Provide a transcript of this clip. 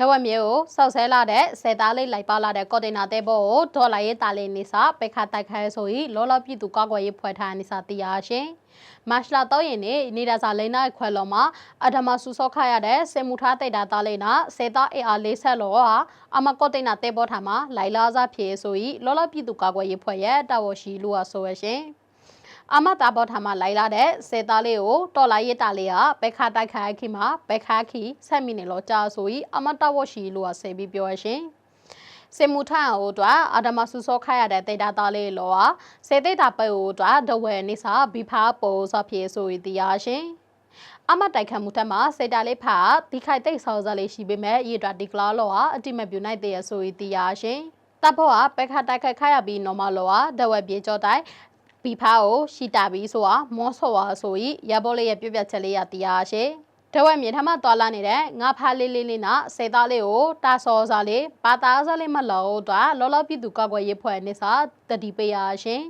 ဒဝက်မြေကိုစောက်ဆဲလာတဲ့ဆယ်သားလေးလိုက်ပါလာတဲ့ကွန်တိန်နာတဲဘောကိုဒေါ်လာရေးတာလေးနေစာပိတ်ခတိုက်ခိုင်းဆိုပြီးလောလောပြည်သူကောက်ွယ်ရေးဖွဲ့ထားနေစာတီးရရှင်မတ်လာတော့ရင်နေနေတာစာလိန်နာခွဲလုံးမှာအဒမဆူဆော့ခရတဲ့စေမူထားတိတ်တာသားလေးနာစေသားအေအားလေးဆက်လောဟာအမကွန်တိန်နာတဲဘောထားမှာလိုက်လာစားဖြေဆိုပြီးလောလောပြည်သူကောက်ွယ်ရေးဖွဲ့ရဲ့တာဝရှိလို့အဆိုရရှင် အမတာဘောထားမှာလိုက်လာတဲ့စေသားလေးကိုတော်လာရစ်တာလေးကဘက်ခါတိုက်ခိုက်ခိမှာဘက်ခါခိဆက်မိနေလို့ကြာဆိုပြီးအမတာဝရှိလို့အဆေပြီးပြောရရှင်စေမူထန်အိုတော့အာဒမဆူဆောခရတဲ့တေတာသားလေးလောဟာစေတေတာပဲအိုတော့ဒဝဲနေစာဘီဖာပိုဆော့ဖြေဆိုပြီးတရားရှင်အမတိုက်ခတ်မှုထက်မှာစေတာလေးဖာဒီခိုက်တိတ်ဆောစားလေးရှိပေမဲ့ရေတွာဒီကလာလောဟာအတိမပြူနိုင်တဲ့ဆိုပြီးတရားရှင်တပ်ဖို့ကပက်ခတ်တိုက်ခတ်ခရပြီးနော်မလောဟာဒဝဲပြေကြောတိုင်း ဘီဖာကိုရှိတာပြီးဆိုတာမောဆော်ဝါဆိုပြီးရဘောလေးရဲ့ပြပြချက်လေးရတရားရှင်တဝက်မြေထမတော်လာနေတဲ့ငါဖားလေးလေးလေးနာစေသားလေးကိုတာစောစားလေးဘာသာစားလေးမလို့တော့လောလောပြည်သူကောက်ွယ်ရေးဖွဲ့နေစာတတိပေးရရှင်